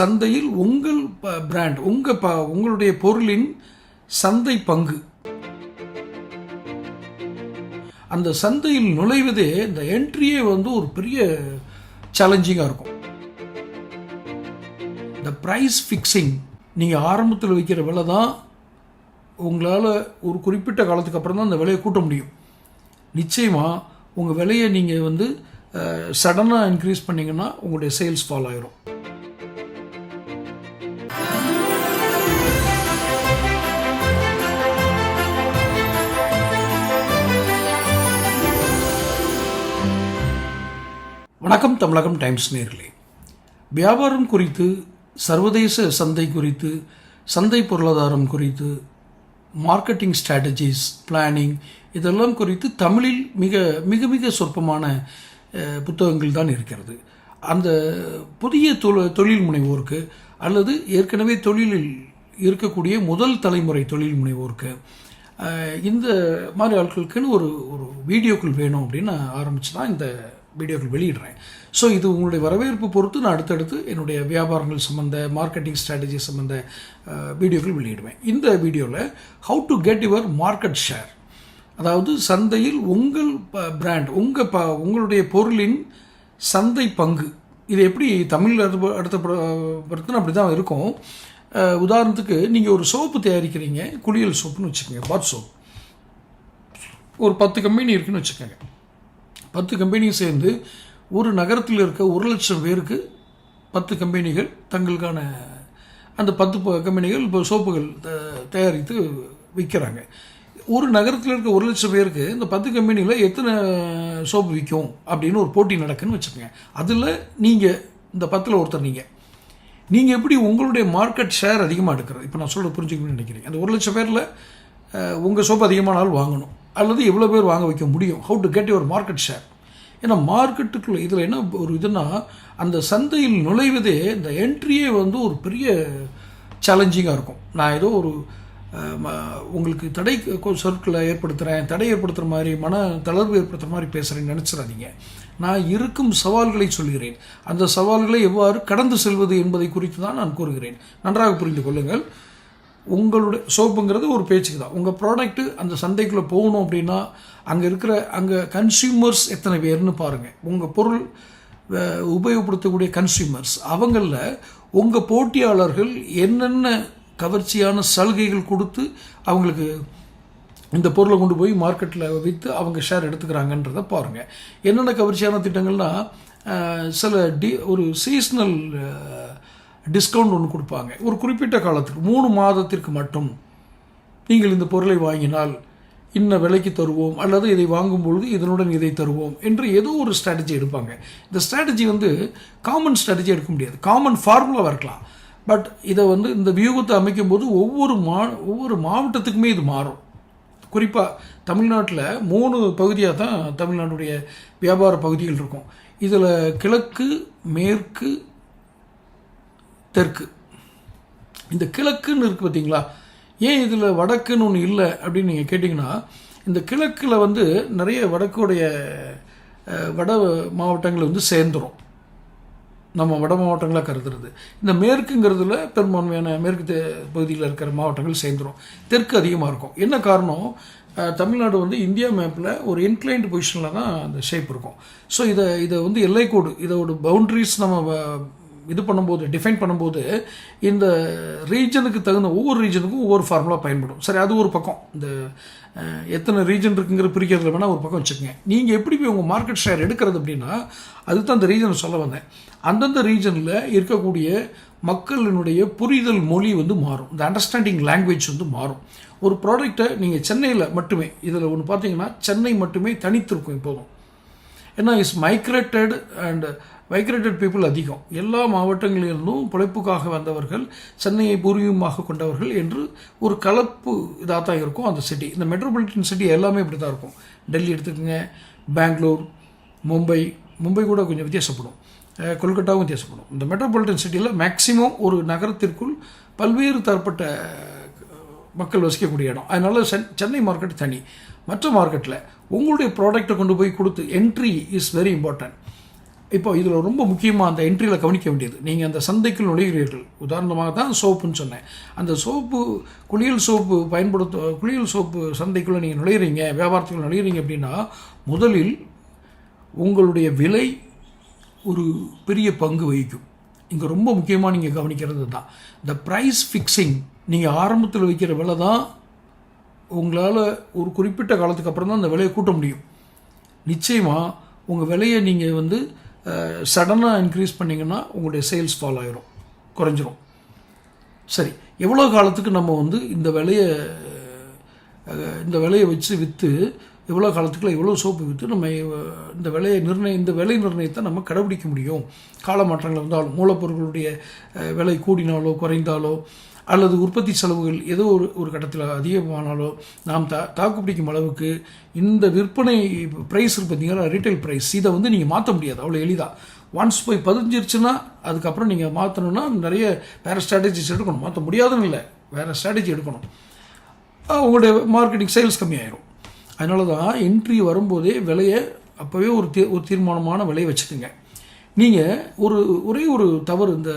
சந்தையில் உங்கள் பிராண்ட் உங்கள் ப உங்களுடைய பொருளின் சந்தை பங்கு. அந்த சந்தையில் நுழைவதே இந்த என்ட்ரியே வந்து ஒரு பெரிய சேலஞ்சிங்காக இருக்கும். இந்த ப்ரைஸ் ஃபிக்ஸிங் நீங்கள் ஆரம்பத்தில் வைக்கிற விலை தான் உங்களால் ஒரு குறிப்பிட்ட காலத்துக்கு அப்புறம் தான் அந்த விலையை கூட்ட முடியும். நிச்சயமாக உங்கள் விலையை நீங்கள் வந்து சடனாக இன்க்ரீஸ் பண்ணிங்கன்னா உங்களுடைய சேல்ஸ் ஃபால் ஆயிரும். வணக்கம் தமிழகம் டைம்ஸ் நேர்களே. வியாபாரம் குறித்து சர்வதேச சந்தை குறித்து சந்தை பொருளாதாரம் குறித்து மார்க்கெட்டிங் ஸ்ட்ராட்டஜிஸ் பிளானிங் இதெல்லாம் குறித்து தமிழில் மிக மிக மிக சொற்பமான புத்தகங்கள் தான் இருக்கிறது. அந்த புதிய தொழில் முனைவோருக்கு அல்லது ஏற்கனவே தொழிலில் இருக்கக்கூடிய முதல் தலைமுறை தொழில் முனைவோருக்கு இந்த மாதிரி ஆட்களுக்குன்னு ஒரு ஒரு வீடியோக்கள் வேணும் அப்படின்னு ஆரம்பித்து தான் இந்த வீடியோக்கள் வெளியிடுறேன். ஸோ இது உங்களுடைய வரவேற்பு பொறுத்து நான் அடுத்தடுத்து என்னுடைய வியாபாரங்கள் சம்மந்த மார்க்கெட்டிங் ஸ்ட்ராட்டஜி சம்மந்த வீடியோக்கள் வெளியிடுவேன். இந்த வீடியோவில் how to get your market share அதாவது சந்தையில் உங்கள் பிராண்ட் உங்கள் ப உங்களுடைய பொருளின் சந்தை பங்கு. இது எப்படி தமிழ் அடுத்த அடுத்த பொறுத்துன்னு அப்படி தான் இருக்கும். உதாரணத்துக்கு நீங்கள் ஒரு சோப்பு தயாரிக்கிறீங்க குளியல் சோப்புன்னு வச்சுக்கோங்க பாத் சோப் ஒரு பத்து கம்பெனி இருக்குன்னு வச்சுக்கோங்க. பத்து கம்பெனியும் சேர்ந்து ஒரு நகரத்தில் இருக்க ஒரு லட்சம் பேருக்கு பத்து கம்பெனிகள் தங்களுக்கான அந்த பத்து ப- கம்பெனிகள் இப்போ சோப்புகள் த- தயாரித்து விற்கிறாங்க. ஒரு நகரத்தில் இருக்க ஒரு லட்சம் பேருக்கு இந்த பத்து கம்பெனியில் எத்தனை சோப்பு விற்கும் அப்படின்னு ஒரு போட்டி நடக்குன்னு வச்சுக்கோங்க. அதில் நீங்கள் இந்த பத்தில் ஒருத்தர் நீங்கள் நீங்கள் எப்படி உங்களுடைய மார்க்கெட் ஷேர் அதிகமாக எடுக்கிறது? இப்போ நான் சொல்ல புரிஞ்சுக்கணும்னு நினைக்கிறேன். அந்த ஒரு லட்சம் பேரில் உங்கள் சோப்பு அதிகமான ஆள் வாங்கணும். அல்லது எவ்வளோ பேர் வாங்க வைக்க முடியும்? How to get your market share ஏன்னா மார்க்கெட்டுக்குள்ளே இதில் என்ன ஒரு இதுனா அந்த சந்தையில் நுழைவதே இந்த என்ட்ரியே வந்து ஒரு பெரிய சேலஞ்சிங்காக இருக்கும். நான் ஏதோ ஒரு ம- உங்களுக்கு தடை சொற்களை ஏற்படுத்துகிறேன் தடை ஏற்படுத்துகிற மாதிரி மன தளர்வு ஏற்படுத்துகிற மாதிரி பேசுகிறேன்னு நினச்சிடாதீங்க. நான் இருக்கும் சவால்களை சொல்கிறேன். அந்த சவால்களை எவ்வாறு கடந்து செல்வது என்பதை குறித்து தான் நான் கூறுகிறேன். நன்றாக புரிந்து கொள்ளுங்கள். உங்களுடைய சோப்புங்கிறது ஒரு பேச்சுக்கு தான் உங்கள் ப்ராடக்ட்டு அந்த சந்தைக்குள்ளே போகணும் அப்படின்னா அங்கே இருக்கிற அங்கே கன்சியூமர்ஸ் எத்தனை பேர்னு பாருங்கள் உங்கள் பொருள் உபயோகப்படுத்தக்கூடிய கன்சியூமர்ஸ் அவங்களில் உங்கள் போட்டியாளர்கள் என்னென்ன கவர்ச்சியான சலுகைகள் கொடுத்து அவங்களுக்கு இந்த பொருளை கொண்டு போய் மார்க்கெட்டில் விற்று அவங்க ஷேர் எடுத்துக்கிறாங்கன்றதை பாருங்கள் என்னென்ன கவர்ச்சியான திட்டங்கள்னா சில டி ஒரு சீஸ்னல் டிஸ்கவுண்ட் ஒன்று கொடுப்பாங்க. ஒரு குறிப்பிட்ட காலத்துக்கு மூணு மாதத்திற்கு மட்டும் நீங்கள் இந்த பொருளை வாங்கினால் இன்ன விலைக்கு தருவோம் அல்லது இதை வாங்கும் பொழுது இதனுடன் இதை தருவோம் என்று ஏதோ ஒரு ஸ்ட்ராட்டஜி எடுப்பாங்க. இந்த ஸ்ட்ராட்டஜி வந்து காமன் ஸ்ட்ராட்டஜி எடுக்க முடியாது. காமன் ஃபார்முலாவாக இருக்கலாம். பட் இதை வந்து இந்த வியூகத்தை அமைக்கும்போது ஒவ்வொரு மா ஒவ்வொரு மாவட்டத்துக்குமே இது மாறும். குறிப்பாக தமிழ்நாட்டில் மூணு பகுதியாக தான் தமிழ்நாட்டுடைய வியாபார பகுதிகள் இருக்கும். இதில் கிழக்கு மேற்கு தெற்கு. இந்த கிழக்குன்னு இருக்குது பார்த்தீங்களா ஏன் இதில் வடக்குன்னு ஒன்று இல்லை அப்படின்னு நீங்கள் கேட்டிங்கன்னா இந்த கிழக்கில் வந்து நிறைய வடக்குடைய வட மாவட்டங்கள் வந்து சேர்ந்துரும். நம்ம வட மாவட்டங்களாக கருதுறது. இந்த மேற்குங்கிறதுல பெரும்பான்மையான மேற்கு பகுதியில் இருக்கிற மாவட்டங்கள் சேர்ந்துரும். தெற்கு அதிகமாக இருக்கும். என்ன காரணம்? தமிழ்நாடு வந்து இந்தியா மேப்பில் ஒரு இன்க்ளைன்டு பொசிஷனில் தான் அந்த ஷேப் இருக்கும். ஸோ இதை இதை வந்து எல்லைக்கோடு இதோட பவுண்ட்ரிஸ் நம்ம வ- இது பண்ணும்போது டிஃபைன் பண்ணும்போது இந்த ரீஜனுக்கு தகுந்த ஒவ்வொரு ரீஜனுக்கும் ஒவ்வொரு ஃபார்முலா பயன்படும். சரி அது ஒரு பக்கம். இந்த எத்தனை ரீஜன் இருக்குங்கிற பிரிக்கிறதுல வேணால் ஒரு பக்கம் வச்சுக்கோங்க. நீங்கள் எப்படி போய் உங்கள் மார்க்கெட் ஷேர் எடுக்கிறது அப்படின்னா அதுதான் அந்த ரீஜனை சொல்ல வந்தேன். அந்தந்த ரீஜனில் இருக்கக்கூடிய மக்களினுடைய புரிதல் மொழி வந்து மாறும். இந்த அண்டர்ஸ்டாண்டிங் லாங்குவேஜ் வந்து மாறும். ஒரு ப்ராடக்ட்டை நீங்கள் சென்னையில் மட்டுமே இதில் ஒன்று பார்த்தீங்கன்னா சென்னை மட்டுமே தனித்திருக்கும் இப்போதும். ஏன்னா is migrated and migrated people அதிகம். எல்லா மாவட்டங்களிலிருந்தும் பிழைப்புக்காக வந்தவர்கள் சென்னையை பூர்வீகமாக கொண்டவர்கள் என்று ஒரு கலப்பு இதாக தான் இருக்கும் அந்த சிட்டி இந்த மெட்ரோபாலிட்டன் சிட்டி எல்லாமே இப்படி தான் இருக்கும். டெல்லி எடுத்துக்கோங்க பெங்களூர் மும்பை மும்பை கூட கொஞ்சம் வித்தியாசப்படும். கொல்கட்டாவும் வித்தியாசப்படும். இந்த மெட்ரோபாலிட்டன் சிட்டியில் மேக்சிமம் ஒரு நகரத்திற்குள் பல்வேறு தரப்பட்ட மக்கள் வசிக்கக்கூடிய இடம். அதனால் சென் சென்னை மார்க்கெட் தனி. மற்ற மார்க்கெட்டில் உங்களுடைய ப்ராடக்டை கொண்டு போய் கொடுத்து என்ட்ரி இஸ் வெரி இம்பார்ட்டன்ட் இப்போ இதில் ரொம்ப முக்கியமாக அந்த என்ட்ரியில் கவனிக்க வேண்டியது. நீங்கள் அந்த சந்தைக்குள் நுழைகிறீர்கள். உதாரணமாக தான் சோப்புன்னு சொன்னேன். அந்த சோப்பு குளியல் சோப்பு பயன்படுத்த குளியல் சோப்பு சந்தைக்குள்ளே நீங்கள் நுழையிறீங்க வியாபாரத்துக்குள்ள நுழையிறீங்க அப்படின்னா முதலில் உங்களுடைய விலை ஒரு பெரிய பங்கு வகிக்கும். இங்கே ரொம்ப முக்கியமாக நீங்கள் கவனிக்கிறது தான். இந்த ப்ரைஸ் ஃபிக்ஸிங் நீங்கள் ஆரம்பத்தில் வைக்கிற விலை தான் உங்களால் ஒரு குறிப்பிட்ட காலத்துக்கு அப்புறம் தான் அந்த விலையை கூட்ட முடியும். நிச்சயமாக உங்கள் விலையை நீங்கள் வந்து சடனாக இன்க்ரீஸ் பண்ணிங்கன்னா உங்களுடைய சேல்ஸ் ஃபால் ஆகிரும் குறைஞ்சிரும். சரி எவ்வளோ காலத்துக்கு நம்ம வந்து இந்த விலையை இந்த விலையை வச்சு விற்று எவ்வளோ காலத்துக்குள்ள எவ்வளோ சோப்பு விற்று நம்ம இந்த விலையை நிர்ணய இந்த விலை நிர்ணயத்தை நம்ம கடைபிடிக்க முடியும்? கால மாற்றங்கள் வந்தாலும் மூலப்பொருட்களுடைய விலை கூடினாலோ குறைந்தாலோ அல்லது உற்பத்தி செலவுகள் ஏதோ ஒரு ஒரு கட்டத்தில் அதிகமானாலோ நாம் தா தாக்குப்பிடிக்கும் அளவுக்கு இந்த விற்பனை ப்ரைஸ் இருக்கு பார்த்தீங்கன்னா ரீட்டைல் ப்ரைஸ் இதை வந்து நீங்கள் மாற்ற முடியாது. அவ்வளோ எளிதாக ஒன்ஸ் போய் பதிஞ்சிருச்சுன்னா அதுக்கப்புறம் நீங்கள் மாற்றணும்னா நிறைய வேறு ஸ்ட்ராட்டஜிஸ் எடுக்கணும். மாற்ற முடியாதுன்னு இல்லை. வேறு ஸ்ட்ராட்டஜி எடுக்கணும். உங்களுடைய மார்க்கெட்டிங் சேல்ஸ் கம்மியாயிரும். அதனால தான் என்ட்ரி வரும்போதே விலையை அப்போவே ஒரு தீ ஒரு தீர்மானமான விலையை வச்சுக்கோங்க. நீங்கள் ஒரு ஒரே ஒரு தவறு இந்த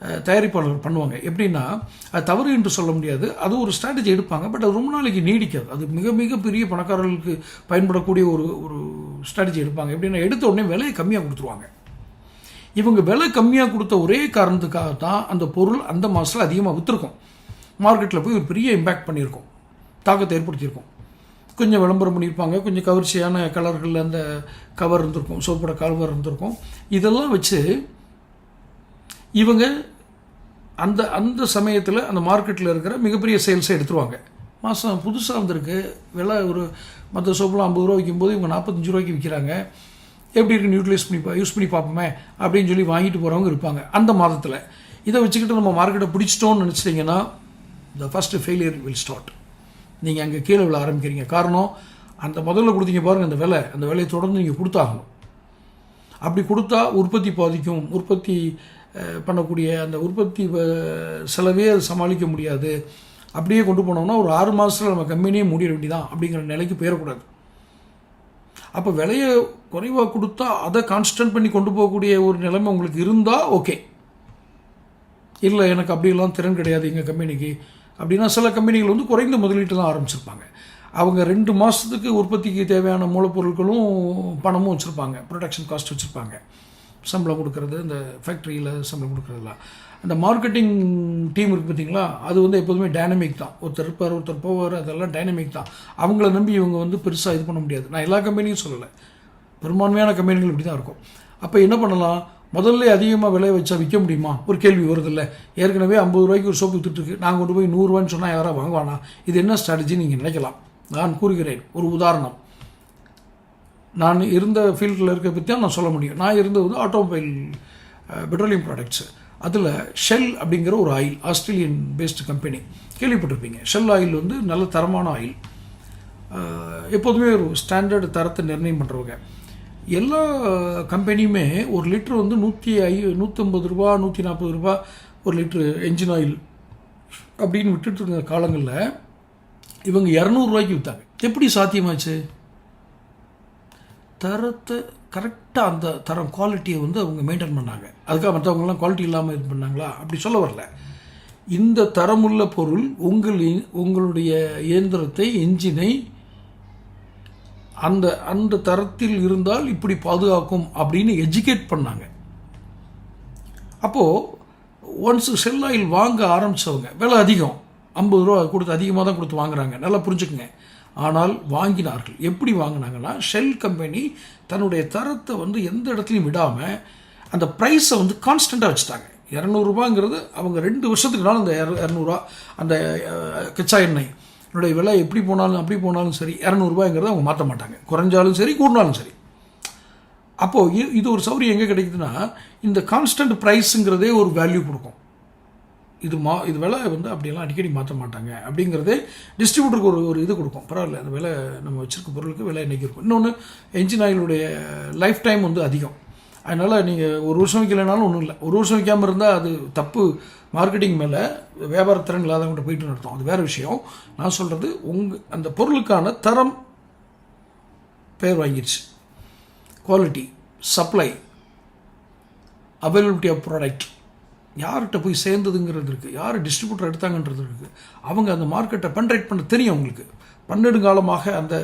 தயாரிப்பாளர்கள் பண்ணுவாங்க. எப்படின்னா அது தவறு என்று சொல்ல முடியாது. அது ஒரு ஸ்ட்ராட்டஜி எடுப்பாங்க. பட் அது ரொம்ப நாளைக்கு நீடிக்காது. அது மிக மிக பெரிய பணக்காரர்களுக்கு பயன்படக்கூடிய ஒரு ஒரு ஸ்ட்ராட்டஜி எடுப்பாங்க. எப்படின்னா எடுத்த உடனே விலையை கம்மியாக கொடுத்துருவாங்க. இவங்க விலை கம்மியாக கொடுத்த ஒரே காரணத்துக்காக தான் அந்த பொருள் அந்த மாதத்தில் அதிகமாக விற்றுருக்கும் மார்க்கெட்டில் போய் ஒரு பெரிய இம்பேக்ட் பண்ணியிருக்கும். தாக்கத்தை ஏற்படுத்தியிருக்கும். கொஞ்சம் விளம்பரம் பண்ணியிருப்பாங்க. கொஞ்சம் கவர்ச்சியான கலர்களில் அந்த கவர் இருந்திருக்கும். சோப்போட கவர் இருந்திருக்கும். இதெல்லாம் வச்சு இவங்க அந்த அந்த சமயத்தில் அந்த மார்க்கெட்டில் இருக்கிற மிகப்பெரிய சேல்ஸை எடுத்துருவாங்க. மாதம் புதுசாக வந்திருக்கு. விலை ஒரு மற்ற சோப்பெலாம் ஐம்பது ரூபா விற்கும்போது இவங்க நாற்பத்தஞ்சு ரூபாய்க்கு விற்கிறாங்க எப்படி இருக்குன்னு யூட்டிலைஸ் பண்ணி பா- யூஸ் பண்ணி பார்ப்போமே அப்படின்னு சொல்லி வாங்கிட்டு போகிறவங்க இருப்பாங்க. அந்த மாதத்தில். இதை வச்சுக்கிட்டு நம்ம மார்க்கெட்டை பிடிச்சிட்டோம்னு நினச்சிட்டிங்கன்னா the first failure will start நீங்கள் அங்கே கீழே விழ ஆரம்பிக்கிறீங்க. காரணம் அந்த முதல்ல கொடுத்தீங்க பாருங்கள் அந்த விலை. அந்த விலையை தொடர்ந்து நீங்கள் கொடுத்தாகணும். அப்படி கொடுத்தா உற்பத்தி பாதிக்கும். உற்பத்தி பண்ணக்கூடிய அந்த உற்பத்தி செலவே அது சமாளிக்க முடியாது. அப்படியே கொண்டு போனோம்னா ஒரு ஆறு மாதத்தில் நம்ம கம்பெனியே மூடிட வேண்டியதான் அப்படிங்கிற நிலைக்கு போயிடக்கூடாது. அப்போ விலையை குறைவாக கொடுத்தா அதை கான்ஸ்டன்ட் பண்ணி கொண்டு போகக்கூடிய ஒரு நிலைமை உங்களுக்கு இருந்தால் ஓகே. இல்லை எனக்கு அப்படிலாம் திறன் கிடையாது எங்கள் கம்பெனிக்கு அப்படின்னா சில கம்பெனிகள் வந்து குறைந்த முதலீட்டு தான் ஆரம்பிச்சிருப்பாங்க. அவங்க ரெண்டு மாதத்துக்கு உற்பத்திக்கு தேவையான மூலப்பொருட்களும் பணமும் வச்சுருப்பாங்க. ப்ரொடக்ஷன் காஸ்ட் வச்சுருப்பாங்க. சம்பளம் கொடுக்கறது இந்த ஃபேக்ட்ரியில் சம்பளம் கொடுக்குறதுலாம். அந்த மார்க்கெட்டிங் டீம் இருக்குது பார்த்தீங்களா அது வந்து எப்போதுமே டைனமிக் தான். ஒருத்தர் இருப்பார் ஒருத்தர் போவார் அதெல்லாம் டைனமிக் தான். அவங்கள நம்பி இவங்க வந்து பெருசாக இது பண்ண முடியாது. நான் எல்லா கம்பெனியும் சொல்லலை. பெரும்பான்மையான கம்பெனிகள் இப்படி தான் இருக்கும். அப்போ என்ன பண்ணலாம்? முதல்ல அதிகமாக விலை வச்சா விற்க முடியுமா? ஒரு கேள்வி வருதில்ல. ஏற்கனவே ஐம்பது ரூபாய்க்கு ஒரு சோப்பு வித்துட்ருக்கு நாங்கள் கொண்டு போய் நூறுரூவான்னு சொன்னால் யாராவது வாங்குவானா? இது என்ன ஸ்ட்ராட்டஜி நீங்கள் நினைக்கலாம். நான் கூறுகிறேன். ஒரு உதாரணம். நான் இருந்த ஃபீல்டில் இருக்க பற்றி தான் நான் சொல்ல முடியும். நான் இருந்தது வந்து ஆட்டோமொபைல் பெட்ரோலியம் ப்ராடக்ட்ஸு அதில் ஷெல் அப்படிங்கிற ஒரு ஆயில் ஆஸ்திரேலியன் பேஸ்டு கம்பெனி கேள்விப்பட்டிருப்பீங்க. ஷெல் ஆயில் வந்து நல்ல தரமான ஆயில் எப்போதுமே ஒரு ஸ்டாண்டர்டு தரத்தை நிர்ணயம் பண்ணுறவங்க எல்லா கம்பெனியுமே ஒரு லிட்டர் வந்து நூற்றி ஐ நூற்றம்பது ரூபா நூற்றி நாற்பது ரூபா ஒரு லிட்ரு என்ஜின் ஆயில் அப்படின்னு விட்டுட்டு இருந்த காலங்களில் இவங்க இரநூறுவாய்க்கு விற்றாங்க எப்படி சாத்தியமாச்சு? தரத்தை கரெக்டாக அந்த தரம் குவாலிட்டியை வந்து அவங்க மெயின்டைன் பண்ணாங்க. அதுக்காக மற்றவங்களாம் குவாலிட்டி இல்லாமல் இது பண்ணாங்களா? அப்படி சொல்ல வரல. இந்த தரமுள்ள பொருள் உங்களின் உங்களுடைய இயந்திரத்தை என்ஜினை அந்த அந்த தரத்தில் இருந்தால் இப்படி பாதுகாக்கும் அப்படின்னு எஜுகேட் பண்ணாங்க. அப்போது ஒன்ஸ் செல் ஆயில் வாங்க ஆரம்பித்தவங்க விலை அதிகம். ஐம்பது ரூபா கொடுத்து அதிகமாக தான் கொடுத்து வாங்குறாங்க. நல்லா புரிஞ்சுக்குங்க. ஆனால் வாங்கினார்கள். எப்படி வாங்கினாங்கன்னா ஷெல் கம்பெனி தன்னுடைய தரத்தை வந்து எந்த இடத்துலையும் விடாமல் அந்த ப்ரைஸை வந்து கான்ஸ்டண்ட்டாக வச்சுட்டாங்க. இரநூறுபாங்கிறது அவங்க ரெண்டு வருஷத்துக்குனாலும் அந்த இரநூறுவா அந்த கச்சா எண்ணெய். என்னுடைய விலை எப்படி போனாலும் அப்படி போனாலும் சரி இரநூறுபாங்கிறத அவங்க மாற்ற மாட்டாங்க. குறைஞ்சாலும் சரி கூடினாலும் சரி. அப்போது இது ஒரு சௌரியம் எங்கே கிடைக்குதுன்னா இந்த கான்ஸ்டன்ட் ப்ரைஸுங்கிறதே ஒரு வேல்யூ கொடுக்கும். இது மா இது விலை வந்து அப்படியெல்லாம் அடிக்கடி மாற்ற மாட்டாங்க. அப்படிங்கிறதே டிஸ்ட்ரிபியூட்டருக்கு ஒரு ஒரு இது கொடுக்கும். பரவாயில்ல அந்த விலை நம்ம வச்சுருக்க பொருளுக்கு விலை இன்றைக்கி இருக்கும். இன்னொன்று என்ஜின் ஆயிலுடைய லைஃப் டைம் வந்து அதிகம். அதனால் நீங்கள் ஒரு வருஷம் வைக்கலைனாலும் ஒன்றும் இல்லை. ஒரு வருஷம் வைக்காமல் இருந்தால் அது தப்பு மார்க்கெட்டிங் மேலே வியாபார திறன் இல்லாதவங்கள்ட்ட போயிட்டு நடத்தும் அது வேறு விஷயம். நான் சொல்கிறது உங்கள் அந்த பொருளுக்கான தரம் பேர் வாங்கிடுச்சு quality supply availability of product யார்கிட்ட போய் சேர்ந்ததுங்கிறது இருக்குது யார் டிஸ்ட்ரிபியூட்டர் எடுத்தாங்கன்றது இருக்குது அவங்க அந்த மார்க்கெட்டை பண்ரேட் பண்ண தெரியும் அவங்களுக்கு. பன்னெடுங்காலமாக அந்த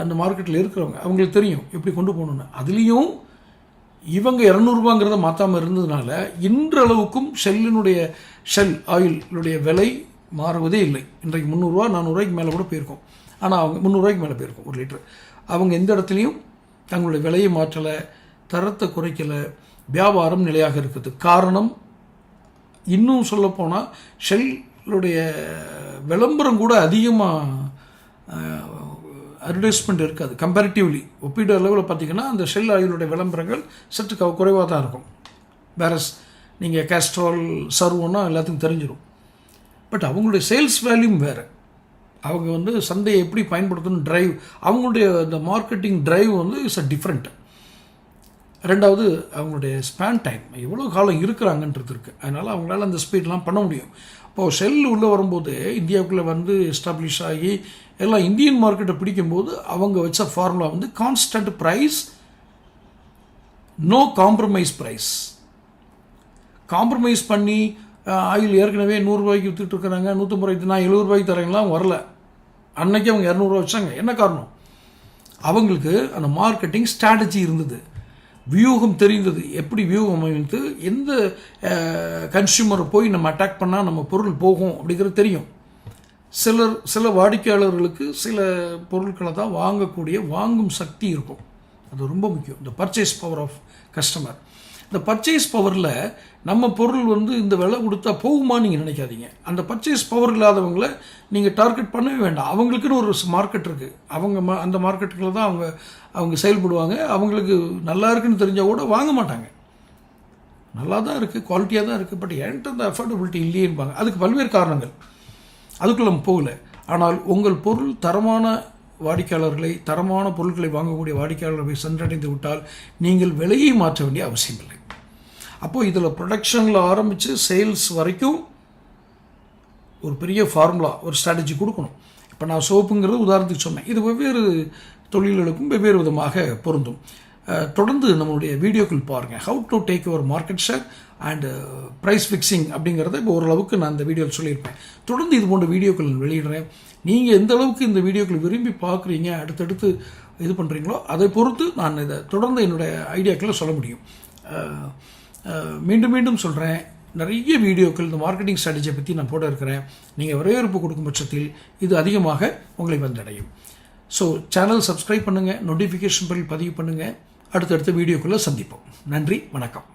அந்த மார்க்கெட்டில் இருக்கிறவங்க அவங்களுக்கு தெரியும் எப்படி கொண்டு போகணுன்னு அதுலேயும் இவங்க இரநூறுபாங்கிறத மாற்றாமல் இருந்ததுனால இன்றளவுக்கும் ஷெல்லினுடைய ஷெல் ஆயிலுடைய விலை மாறுவதே இல்லை. இன்றைக்கு முந்நூறுரூவா நானூறுரூவாய்க்கு மேலே கூட போயிருக்கும். ஆனால் அவங்க முந்நூறுரூவாய்க்கு மேலே போயிருக்கும் ஒரு லிட்டர். அவங்க எந்த இடத்துலையும் தங்களுடைய விலையை மாற்றலை தரத்தை குறைக்கலை வியாபாரம் நிலையாக இருக்குது. காரணம் இன்னும் சொல்லப்போனால் ஷெல்லுடைய விளம்பரம் கூட அதிகமாக அட்வர்டைஸ்மெண்ட் இருக்காது. கம்பேரிட்டிவ்லி ஒப்பீடு அளவில் பார்த்தீங்கன்னா அந்த ஷெல் ஆயிலுடைய விளம்பரங்கள் சற்று க குறைவாக தான் இருக்கும். வேரஸ் நீங்கள் கேஸ்ட்ரால் சர்வோன்னா எல்லாத்துக்கும் தெரிஞ்சிடும் பட் அவங்களுடைய சேல்ஸ் வேல்யூம் வேறு. அவங்க வந்து சந்தையை எப்படி பயன்படுத்தணும் ட்ரைவ் அவங்களுடைய இந்த மார்க்கெட்டிங் ட்ரைவ் வந்து இட்ஸ் அ டிஃப்ரெண்ட் ரெண்டாவது அவங்களுடைய ஸ்பேன் டைம் எவ்வளோ காலம் இருக்கிறாங்கன்றது இருக்குது அதனால் அவங்களால அந்த ஸ்பீட்லாம் பண்ண முடியும். இப்போது செல் உள்ளே வரும்போது இந்தியாவுக்குள்ளே வந்து எஸ்டாப்ளிஷ் ஆகி எல்லாம் இந்தியன் மார்க்கெட்டை பிடிக்கும்போது அவங்க வச்ச ஃபார்முலா வந்து constant price no compromise price compromise பண்ணி ஆயில் ஏற்கனவே நூறுரூவாய்க்கு விற்றுட்டு இருக்கிறாங்க. நூற்றம்பது ரூபாய்க்கு நான் எழுபது ரூபாய்க்கு வரல. அன்னைக்கு அவங்க இரநூறுவா வச்சாங்க. என்ன காரணம்? அவங்களுக்கு அந்த மார்க்கெட்டிங் ஸ்ட்ராட்டஜி இருந்தது. வியூகம் தெரிந்தது. எப்படி வியூகம் அமைத்து எந்த கன்சியூமரை போய் நம்ம அட்டாக் பண்ணால் நம்ம பொருள் போகும் அப்படிங்கிறது தெரியும். சிலர் சில வாடிக்கையாளர்களுக்கு சில பொருட்களை தான் வாங்கக்கூடிய வாங்கும் சக்தி இருக்கும். அது ரொம்ப முக்கியம். இந்த பர்ச்சேஸ் பவர் ஆஃப் கஸ்டமர் இந்த பர்ச்சேஸ் பவரில் நம்ம பொருள் வந்து இந்த விலை கொடுத்தா போகுமா நீங்கள் நினைக்காதீங்க. அந்த பர்ச்சேஸ் பவர் இல்லாதவங்களை நீங்கள் டார்கெட் பண்ணவே வேண்டாம். அவங்களுக்குன்னு ஒரு மார்க்கெட் இருக்குது அவங்க ம அந்த மார்க்கெட்டுக்குள்ள தான் அவங்க அவங்க செயல்படுவாங்க. அவங்களுக்கு நல்லா இருக்குன்னு தெரிஞ்சால் கூட வாங்க மாட்டாங்க. நல்லா தான் இருக்குது குவாலிட்டியாக தான் இருக்குது பட் என்கிட்ட அந்த அஃபோர்டபிலிட்டி இல்லையேன்பாங்க அதுக்கு பல்வேறு காரணங்கள். அதுக்குள்ள நம்ம போகல. ஆனால் உங்கள் பொருள் தரமான வாடிக்கையாளர்களை தரமான பொருட்களை வாங்கக்கூடிய வாடிக்கையாளர்களை சென்றடைந்து விட்டால் நீங்கள் விலையை மாற்ற வேண்டிய அவசியம் இல்லை. அப்போது இதில் ப்ரொடக்ஷனில் ஆரம்பித்து சேல்ஸ் வரைக்கும் ஒரு பெரிய ஃபார்முலா ஒரு ஸ்ட்ராட்டஜி கொடுக்கணும். இப்போ நான் சோப்புங்கிறது உதாரணத்துக்கு சொன்னேன். இது வெவ்வேறு தொழில்களுக்கும் வெவ்வேறு விதமாக பொருந்தும். தொடர்ந்து நம்மளுடைய வீடியோக்கள் பாருங்கள் how to take your market share and price fixing அப்படிங்கிறத இப்போ ஓரளவுக்கு நான் இந்த வீடியோவில் சொல்லியிருப்பேன். தொடர்ந்து இது போன்ற வீடியோக்கள் வெளியிடுறேன். நீங்கள் எந்த அளவுக்கு இந்த வீடியோக்கள் விரும்பி பார்க்குறீங்க அடுத்தடுத்து இது பண்ணுறீங்களோ அதை பொறுத்து நான் இதை தொடர்ந்து என்னுடைய ஐடியாக்களை சொல்ல முடியும். மீண்டும் மீண்டும் சொல்கிறேன் நிறைய வீடியோக்கள் இந்த மார்க்கெட்டிங் ஸ்ட்ராட்டஜியை பற்றி நான் போட இருக்கிறேன். நீங்கள் வரவேற்பு கொடுக்கும் பட்சத்தில் இது அதிகமாக உங்களை வந்தடையும். ஸோ சேனல் சப்ஸ்கிரைப் பண்ணுங்கள் நோட்டிஃபிகேஷன் பில் பதிவு பண்ணுங்கள் அடுத்தடுத்த வீடியோக்குள்ளே சந்திப்போம். நன்றி வணக்கம்.